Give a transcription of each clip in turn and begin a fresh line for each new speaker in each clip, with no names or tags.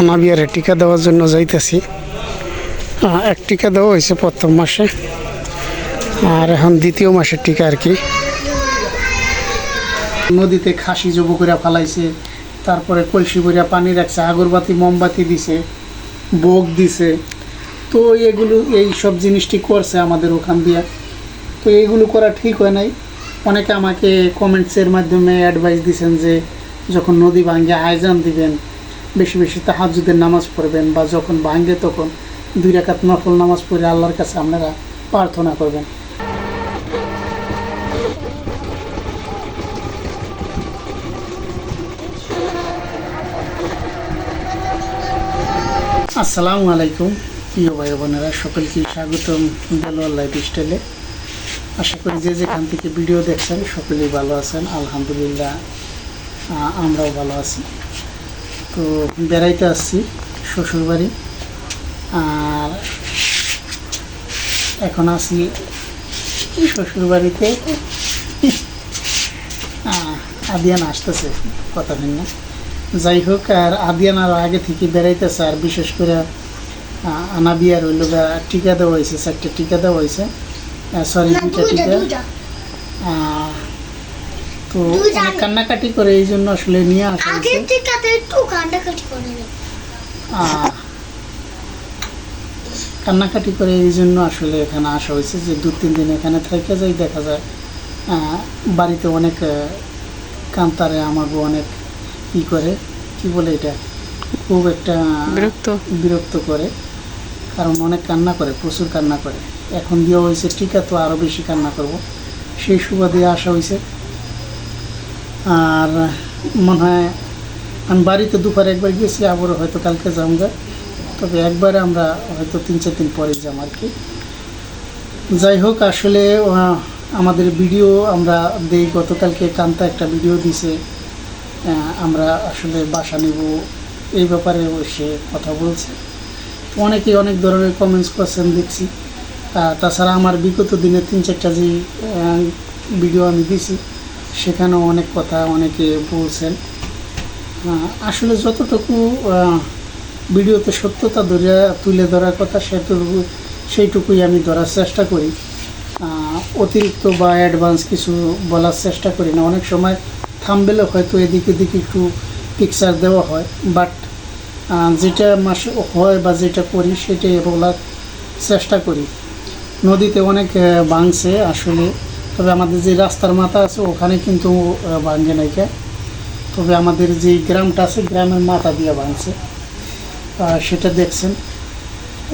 আনাবিয়ারে টিকা দেওয়ার জন্য যাইতেছি। এক টিকা দেওয়া হয়েছে প্রথম মাসে। আর এখন দ্বিতীয় মাসের টিকা আর কি। নদীতে খাসি জব ফালাইছে, তারপরে কলসি ভরিয়া পানি রাখছে, আগরবাতি, মোমবাতি দিছে বোক দিছে। তো এগুলো, এই সব জিনিসটি করছে আমাদের ওখান দিয়ে। তো এইগুলো করা ঠিক হয় নাই। অনেকে আমাকে কমেন্টসের মাধ্যমে অ্যাডভাইস দিছেন যে যখন নদী ভাঙ্গে আয়োজন দিবেন বেশি বেশি তাহাজুদের নামাজ পড়বেন বা যখন ভাঙ্গে তখন দুই রাকাত নফল নামাজ পড়ে আল্লাহর কাছে আপনারা প্রার্থনা করবেন। আসসালামু আলাইকুম, প্রিয় ভাই বোনেরা সকলকে স্বাগতম দেলোয়ার লাইফ স্টাইলে আশা করি যে যেখান থেকে ভিডিও দেখছেন, সকলেই ভালো আছেন, আলহামদুলিল্লাহ আমরাও ভালো আছি। তো বেড়াইতে আসছি শ্বশুরবাড়ি। আর এখন আছি শ্বশুরবাড়িতে। আদিয়ান আসতেছে কথা ভিন্ন যাই হোক আর আদিয়ান আরও আগে থেকে বেড়াইতেছে আর বিশেষ করে আনাবিয়ার ওই লোক টিকা দেওয়া হয়েছে চারটে টিকা দেওয়া হয়েছে। সরি দুইটা টিকা। তো অনেক কান্নাকাটি করে এই জন্য আসলে নিয়ে আসা হয়েছে।
আগের টিকাতে একটু কান্ডাকাটি করে
কান্নাকাটি করে এই জন্য আসলে এখানে আসা হয়েছে যে দু তিন দিন এখানে থেকে যাই দেখা যায় বাড়িতে অনেক কান্তারে আমাকে অনেক ই করে কি বলে এটা? খুব একটা
বিরক্ত।
বিরক্ত করে কারণ অনেক কান্না করে প্রচুর কান্না করে। এখন দেওয়া হয়েছে টিকা তো আরও বেশি কান্না করব। সেই সুবাদে আসা হয়েছে। আর মনে হয় আমি বাড়িতে দুপুরে একবার গেছি আবারও হয়তো কালকে যামগা তবে একবারে আমরা হয়তো তিন, চার দিন পরে যাম আর কি। যাই হোক, আসলে আমাদের ভিডিও আমরা দেই, গতকালকে কান্তা একটা ভিডিও দিছে। আমরা আসলে বাসা নেব, এই ব্যাপারে সে কথা বলছে। অনেকে অনেক ধরনের কমেন্টস করছেন, দেখছি। তাছাড়া আমার বিগত দিনে তিন, চারটা যে ভিডিও আমি দিছি সেখানেও অনেক কথা অনেকে বলছেন। আসলে যতটুকু ভিডিওতে সত্যতা ধরে তুলে ধরার কথা সেটুকু সেইটুকুই আমি ধরার চেষ্টা করি। অতিরিক্ত বা অ্যাডভান্স কিছু বলার চেষ্টা করি না। অনেক সময় থামবেলে হয়তো এদিক ওদিক একটু পিকচার দেওয়া হয় বাট যেটা মাসে হয় বা যেটা করি সেটাই বলার চেষ্টা করি। নদীতে অনেক ভাঙছে আসলে। তবে আমাদের যে রাস্তার মাথা আছে, ওখানে কিন্তু ভাঙে নাইকা তবে আমাদের যে গ্রামটা আছে, গ্রামের মাথা দিয়ে ভাঙছে। সেটা দেখছেন।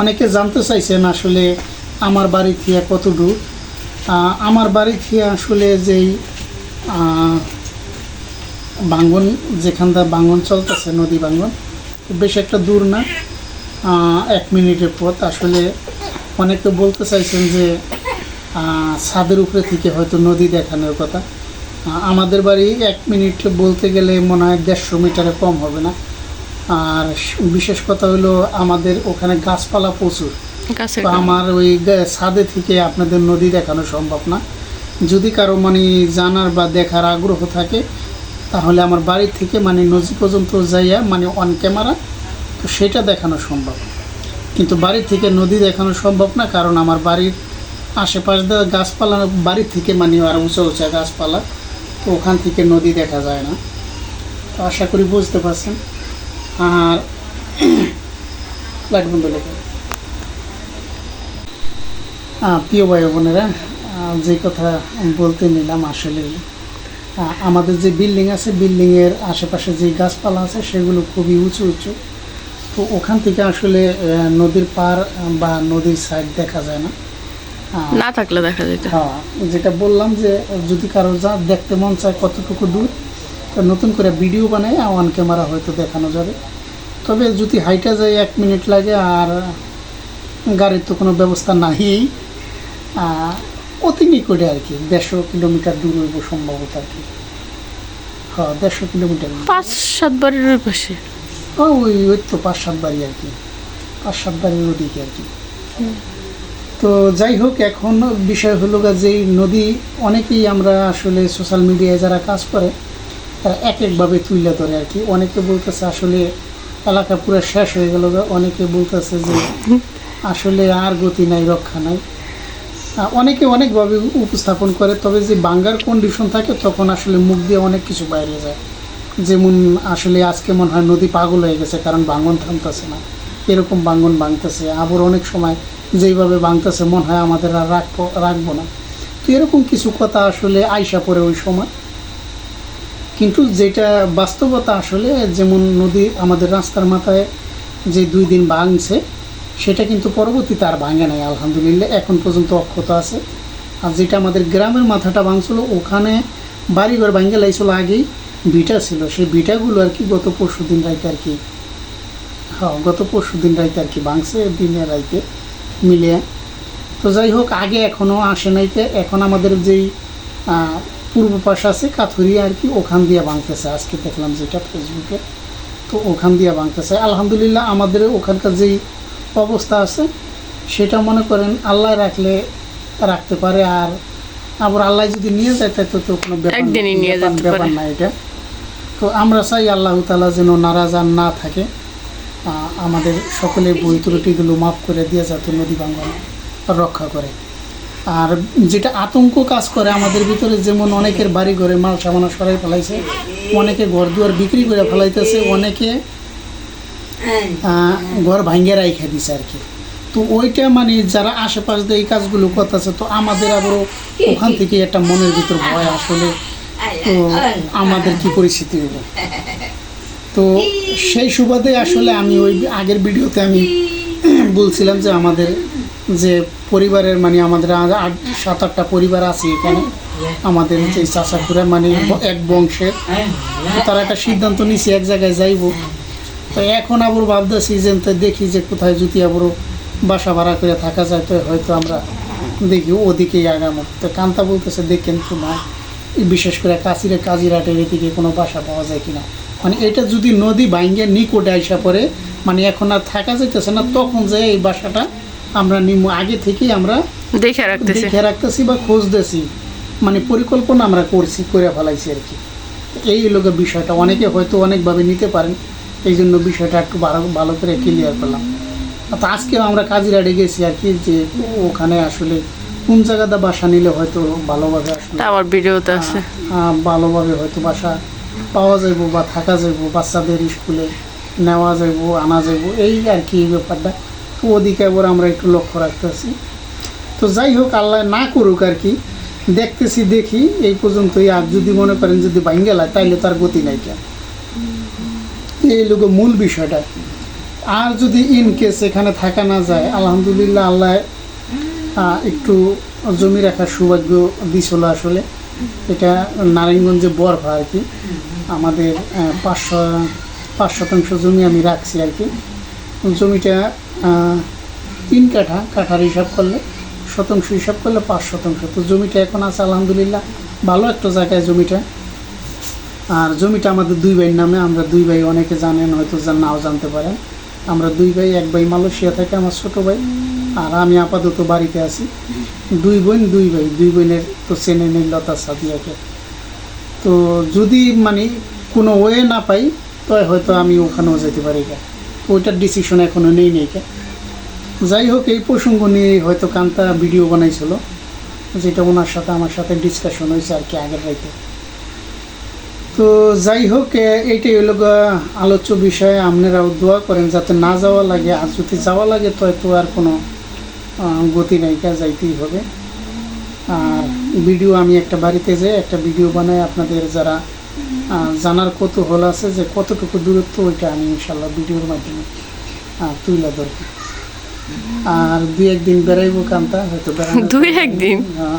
অনেকে জানতে চাইছেন আসলে আমার বাড়ি থেকে কত দূর আমার বাড়ি থেকে আসলে যেই বাঙ্গন যেখানটা বাঙ্গন চলতেছে, নদী বাঙ্গন বেশ একটা দূর না। এক মিনিটের পথ। আসলে অনেকে বলতে চাইছেন যে ছাদের উপরে থেকে হয়তো নদী দেখানোর কথা। আমাদের বাড়ি এক মিনিট বলতে গেলে মনে হয় দেড়শো মিটারে কম হবে না। আর বিশেষ কথা হলো আমাদের ওখানে গাছপালা প্রচুর। আমার ওই ছাদে থেকে আপনাদের নদী দেখানো সম্ভব না। যদি কারও মানে জানার বা দেখার আগ্রহ থাকে তাহলে আমার বাড়ি থেকে মানে নদী পর্যন্ত যাইয়া মানে অন ক্যামেরা তো সেটা দেখানো সম্ভব। কিন্তু বাড়ি থেকে নদী দেখানো সম্ভব না কারণ আমার বাড়ির আশেপাশ দিয়ে গাছপালা বাড়ি থেকে মানে আর উঁচা উঁচা গাছপালা তো ওখান থেকে নদী দেখা যায় না। তো আশা করি বুঝতে পারছেন। আর লাইট বন্ধ আহ, প্রিয় ভাই বোনেরা যে কথা বলতে নিলাম আসলে আমাদের যে বিল্ডিং আছে বিল্ডিংয়ের আশেপাশে যে গাছপালা আছে সেগুলো খুবই উঁচু উঁচু। তো ওখান থেকে আসলে নদীর পার বা নদীর সাইড দেখা যায় না।
না থাকলে দেখা যেত।
হ্যাঁ যেটা বললাম যে যদি কারও যা দেখতে মন চায় কতটুকু দূর তো নতুন করে ভিডিও বানাই ওয়ান ক্যামেরা হয়তো দেখানো যাবে। তবে যদি হাইটা যায় এক মিনিট লাগে আর গাড়ির তো কোনো ব্যবস্থা নাই অতি নিকটে আর কি দেড়শো কিলোমিটার দূর হইব সম্ভবত আর কি। হ্যাঁ দেড়শো কিলোমিটার
পাঁচ সাত বারের ওই পাশে।
ও, ওই ওই তো পাঁচ সাত বাড়ি আর কি। পাঁচ সাত বাড়ির ওদিকে আর কি। তো যাই হোক, এখন বিষয় হলো যে নদী, অনেকেই আমরা আসলে সোশ্যাল মিডিয়ায় যারা কাজ করে, তারা এক একভাবে তুলে ধরে আর কি। অনেকে বলতেছে আসলে এলাকা পুরো শেষ হয়ে গেল অনেকে বলতেছে যে আসলে আর গতি নাই, রক্ষা নাই। অনেকে অনেকভাবে উপস্থাপন করে, তবে যে বাঙ্গার কন্ডিশন থাকে, তখন আসলে মুখ দিয়ে অনেক কিছু বাইরে যায়। যেমন আসলে আজকে মনে হয় নদী পাগল হয়ে গেছে, কারণ বাঙ্গন থামতেছে না। এরকম বাঙ্গন ভাঙতেছে। আবার অনেক সময় যেইভাবে ভাঙতেছে, মনে হয় আমাদের আর রাখব রাখব না। তো এরকম কিছু কথা আসলে আইসা পড়ে ওই সময়। কিন্তু যেটা বাস্তবতা আসলে, যেমন নদী আমাদের রাস্তার মাথায় যে দুই দিন ভাঙছে, সেটা কিন্তু পরবর্তীতে আর ভাঙে নাই, আলহামদুলিল্লাহ। এখন পর্যন্ত অক্ষত আছে। আর যেটা আমাদের গ্রামের মাথাটা ভাঙছিল, ওখানে বাড়িঘর ভাঙে লাইছিল আগেই বিটা ছিল। সেই বিটাগুলো আর কি গত পরশু দিন রাইতে আর কি হ্যাঁ গত পরশু দিন রাইতে আর কি ভাঙছে, দিনের রাইতে। মিলিয়ে। তো যাই হোক আগে এখনও আসে নাইতে এখন আমাদের যেই পূর্ব পাশ আছে কাথুরি আর কি ওখান দিয়ে ভাঙতেছে আজকে দেখলাম যেটা ফেসবুকে। তো ওখান দিয়ে ভাঙতেছে আলহামদুলিল্লাহ আমাদের ওখানকার যেই অবস্থা আছে সেটা মনে করেন আল্লাহ রাখলে রাখতে পারে। আর আবার আল্লাহ যদি নিয়ে যায় তাই তো তো কোনো ব্যাপার ব্যাপার- ব্যাপার
পারে।
না এটা। তো আমরা চাই আল্লাহ তালা যেন নারাজ আর না থাকে। আমাদের সকলের বই ত্রুটিগুলো মাফ করে দিয়ে যাতে নদী বাংলা রক্ষা করে। আর যেটা আতঙ্ক কাজ করে, আমাদের ভিতরে যেমন অনেকের বাড়ি ঘরে মাল সামানা সরাই ফেলাইছে, অনেকে ঘর দুয়ার বিক্রি করে ফেলাইতেছে, অনেকে ঘর ভাঙ্গে রাইখা দিছে আর কি। তো ওইটা মানে যারা আশেপাশ দিয়ে এই কাজগুলো করতেছে, তো আমাদের আবারও ওখান থেকে একটা মনের ভিতর ভয় আসলে, তো আমাদের কি পরিস্থিতি হবে তো সেই সুবাদে আসলে আমি ওই আগের ভিডিওতে আমি বলছিলাম যে আমাদের যে পরিবারের মানে আমাদের আট, সাত, আটটা পরিবার আছে এখানে। আমাদের যে চাষাপুরা মানে এক বংশের তারা একটা সিদ্ধান্ত নিছে, এক জায়গায় যাইব। তো এখন আবার ভাবতেছি যে তো দেখি যে কোথায় যদি আবারও বাসা ভাড়া করে থাকা যায়, তো হয়তো আমরা দেখি ওদিকেই আগামো। তো কান্তা বলতেছে, দেখেন তো না বিশেষ করে কাছিরে কাজিরাটের এদিকে কোনো বাসা পাওয়া যায় কিনা? মানে এটা যদি নদী ভাঙ্গে নিকটে আইসা পড়ে মানে এখন আর থাকা যাইতেছে না তখন যে এই বাসাটা আমরা নিম আগে থেকেই আমরা
দেখে রাখতেছে।
দেখে রাখতেছি বা খুঁজতেছি। মানে পরিকল্পনা আমরা করছি করে ফেলাইছি আর কি। এই লোক বিষয়টা অনেকে হয়তো অনেকভাবে নিতে পারেন এই জন্য বিষয়টা একটু ভালো ভালো করে ক্লিয়ার করলাম। তো আজকে আমরা কাজিরাটে গেছি আর কি যে ওখানে আসলে কোন জায়গাতে বাসা নিলে হয়তো ভালোভাবে আসলে
তা আমার ভিডিওতে আছে।
ভালোভাবে হয়তো বাসা পাওয়া যাইব বা থাকা যাইব, বাচ্চাদের স্কুলে নেওয়া যাইব, আনা যাইব, এই আর কি এই ব্যাপারটা। ওদিকে আবার আমরা একটু লক্ষ্য রাখতেছি তো যাই হোক, আল্লাহ না করুক আর কি, দেখতেছি, দেখি, এই পর্যন্তই। আর যদি মনে করেন, যদি বাইঙ্গেলায় তাইলে তার গতি নাই কেন? এই লোক মূল বিষয়টা। আর যদি ইন কেস এখানে থাকা না যায়, আলহামদুলিল্লাহ, আল্লাহ একটু জমি রাখার সৌভাগ্য দিছিল আসলে। এটা নারায়ণগঞ্জে বরফা আর কি আমাদের পাঁচশো, পাঁচ শতাংশ জমি আমি রাখছি আর কি জমিটা তিন কাঠা, কাঠার হিসাব করলে, শতাংশ হিসাব করলে পাঁচ শতাংশ। তো জমিটা এখন আছে, আলহামদুলিল্লাহ, ভালো একটা জায়গায় জমিটা। আর জমিটা আমাদের দুই ভাইয়ের নামে, আমরা দুই ভাই অনেকে জানেন, হয়তো নাও জানতে পারেন। আমরা দুই ভাই, এক ভাই মালয়েশিয়া থেকে, আমার ছোট ভাই। আর আমি আপাতত বাড়িতে আছি। দুই বোন, দুই ভাই। দুই বোনের তো চেনে নেই লতা সাদিয়াকে তো যদি মানে কোনো ওয়ে না পাই, তো হয়তো আমি ওখানেও যেতে পারি কা ওইটার ডিসিশন এখনও নেই নেই কা যাই হোক, এই প্রসঙ্গ নিয়ে হয়তো কান্তা ভিডিও বানাইছিল, যেটা ওনার সাথে, আমার সাথে ডিসকাশন হয়েছে আর কি আগের রাইতে। তো যাই হোক এইটাই হলো আলোচ্য বিষয়ে। আপনারাও দোয়া করেন, যাতে না যাওয়া লাগে, আর যদি যাওয়া লাগে, তো আর কোনো গতি নাই কা যাইতেই হবে। আর ভিডিও আমি একটা বাড়িতে যেয়ে একটা ভিডিও বানাই আপনাদের যারা জানার কৌতূহল আছে যে কতটুকু দূরত্ব ওইটা আমি ইনশাল্লাহ ভিডিওর মাধ্যমে তুলে ধরবো। আর দুই একদিন বেড়াইবো কান্তা হয়তো
দুই একদিন?
হ্যাঁ।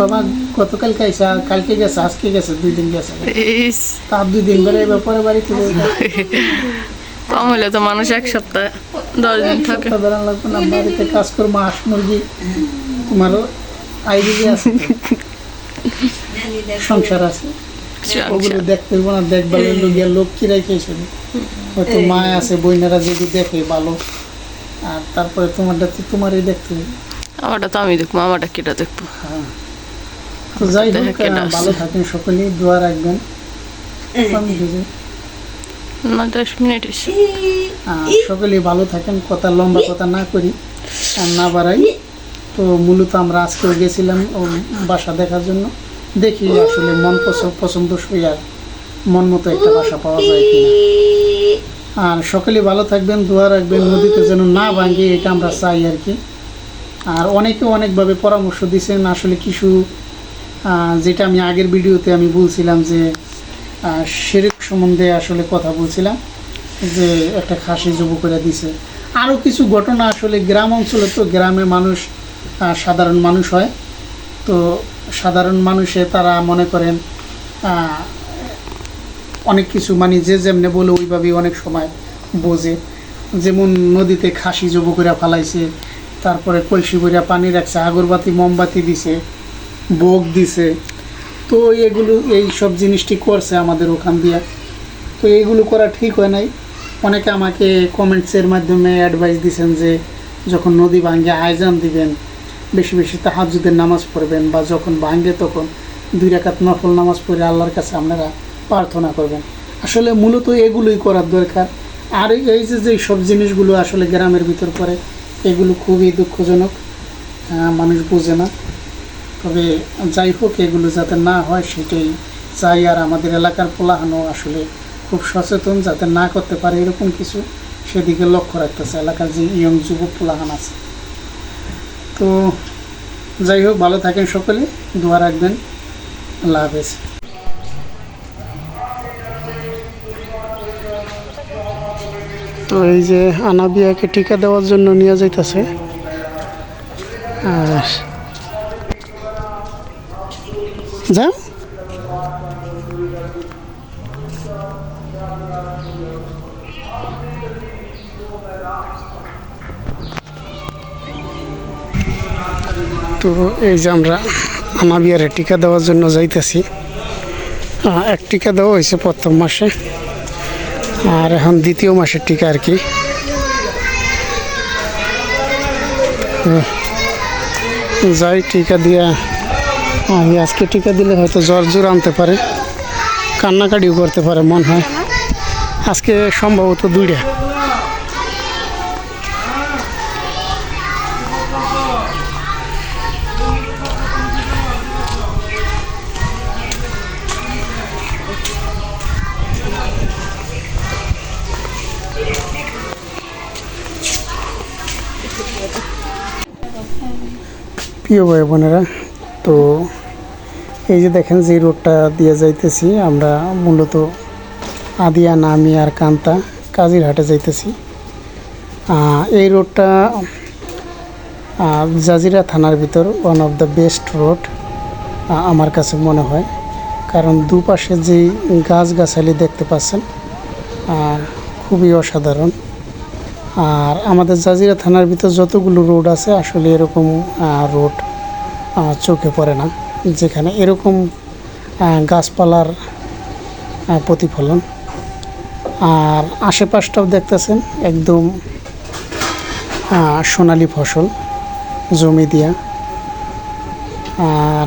বাবা গতকালকে আইসা কালকে গেছে আজকে গেছে দুই দিন গেছে। তার দুই দিন বেড়াইবে পরে বাড়িতে।
কম হলে তো মানুষ এক সপ্তাহ দশ দিন থাকে।
সপ্তাহ লাগবে না বাড়িতে কাজ করব হাঁস মুরগি তোমারও আইডিয়া আছে সংসার আছে? ওগুলো দেখতে না দেখবার লোকিয়া লোক কি রেখে শুধু হয়তো মা আছে বইনারা যদি দেখে ভালো। আর তারপরে তোমারটা তো তোমারই দেখতে হবে
আমারটা তো আমি দেখব আমারটা কেটা দেখব?
হ্যাঁ। তো যাই হোক। ভালো থাকেন সকলেই দোয়া রাখবেন। আমি বুঝি।
না দশ মিনিট
সকলেই ভালো থাকেন, কথা লম্বা কথা না করি, আর না বাড়াই। তো মূলত আমরা আজকেও গেছিলাম বাসা দেখার জন্য। দেখি আসলে মন পছন্দ আর মন মতো একটা বাসা পাওয়া যায় কিনা। আর সকলে ভালো থাকবেন, দোয়া রাখবেন, নদীতে যেন না ভাঙে, এটা আমরা চাই আর কি। আর অনেকে অনেকভাবে পরামর্শ দিয়েছেন, আসলে কিছু যেটা আমি আগের ভিডিওতে আমি বলছিলাম যে শেরেক সম্বন্ধে আসলে কথা বলছিলাম যে একটা খাসি জবু করে দিছে। আরও কিছু ঘটনা আসলে গ্রাম অঞ্চলে তো গ্রামে মানুষ সাধারণ মানুষ হয়। তো সাধারণ মানুষে তারা মনে করেন অনেক কিছু মানে যে যেমনে বলে ওইভাবেই অনেক সময় বোঝে। যেমন নদীতে খাসি জবু করে ফালাইছে, তারপরে কলসি করে পানি রাখছে, আগরবাতি, মোমবাতি দিছে বোক দিছে। তো এগুলো, এই সব জিনিসটি করছে আমাদের ওখান দিয়ে। তো এইগুলো করা ঠিক হয় নাই। অনেকে আমাকে কমেন্টসের মাধ্যমে অ্যাডভাইস দিছেন যে, যখন নদী ভাঙ্গে আয়োজন দিবেন, বেশি বেশি তাহাজুদের নামাজ পড়বেন বা যখন ভাঙ্গে তখন দুই রাকাত নফল নামাজ পড়ে আল্লাহর কাছে আপনারা প্রার্থনা করবেন। আসলে মূলত এগুলোই করার দরকার। আর এই যে যে সব জিনিসগুলো আসলে গ্রামের ভিতর পড়ে, এগুলো খুবই দুঃখজনক। মানুষ বোঝে না। তবে যাই হোক, এগুলো যাতে না হয় সেটাই চাই। আর আমাদের এলাকার পোলাহানো আসলে খুব সচেতন যাতে না করতে পারে এরকম কিছু, সেদিকে লক্ষ্য রাখতেছে এলাকার যে ইয়ং যুবক পোলাহান আছে। তো যাই হোক, ভালো থাকেন সকলে, দোয়া রাখবেন। আল্লাহ হাফেজ। তো এই যে আনাবিয়াকে টিকা দেওয়ার জন্য নিয়ে যাইতেছে। আর যাও। তো এই যে আমরা আনাবিয়ারে টিকা দেওয়ার জন্য যাইতেছি। এক টিকা দেওয়া হয়েছে প্রথম মাসে। আর এখন দ্বিতীয় মাসের টিকা আর কি। যাই, টিকা দিয়া আমি আজকে টিকা দিলে হয়তো জ্বর জোর আনতে পারে। কান্নাকাটিও করতে পারে, মনে হয়। আজকে সম্ভবত দুইটা। প্রিয় ভাই বোনেরা, তো এই যে দেখেন যে রোডটা দিয়ে যাইতেছি, আমরা মূলত আদিয়া, নামি আর কান্তা কাজিরহাটে যাইতেছি। এই রোডটা জাজিরা থানার ভিতর one of the best road আমার কাছে মনে হয়। কারণ দুপাশে যেই গাছগাছালি দেখতে পাচ্ছেন খুবই অসাধারণ। আর আমাদের জাজিরা থানার ভিতর যতগুলো রোড আছে, আসলে এরকম রোড চোখে পড়ে না। যেখানে এরকম গাছপালার প্রতিফলন। আর আশেপাশটাও দেখতেছেন একদম সোনালি ফসল, জমি দিয়া। আর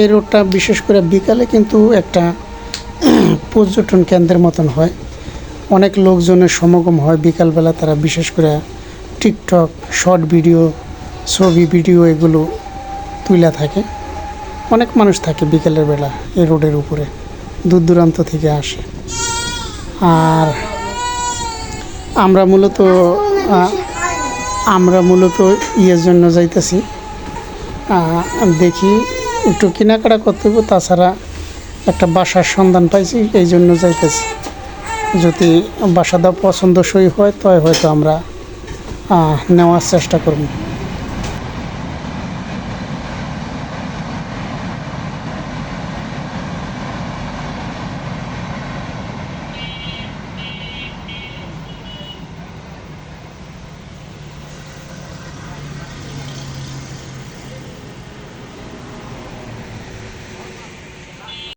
এই রোডটা বিশেষ করে বিকালে কিন্তু একটা পর্যটন কেন্দ্রের মতন হয়। অনেক লোকজনের সমাগম হয় বিকালবেলা, তারা বিশেষ করে টিকটক, শর্ট ভিডিও, ছবি, ভিডিও এগুলো তুলে থাকে। অনেক মানুষ থাকে বিকেলের বেলা এই রোডের উপরে, দূর দূরান্ত থেকে আসে। আর আমরা মূলত আমরা মূলত ইয়ের জন্য যাইতেছি। দেখি একটু কেনাকাটা করতে হবে তাছাড়া একটা বাসার সন্ধান পাইছি, এই জন্য যাইতেছি। যদি বাসাটা পছন্দসই হয় তবে হয়তো আমরা নেওয়ার চেষ্টা করব।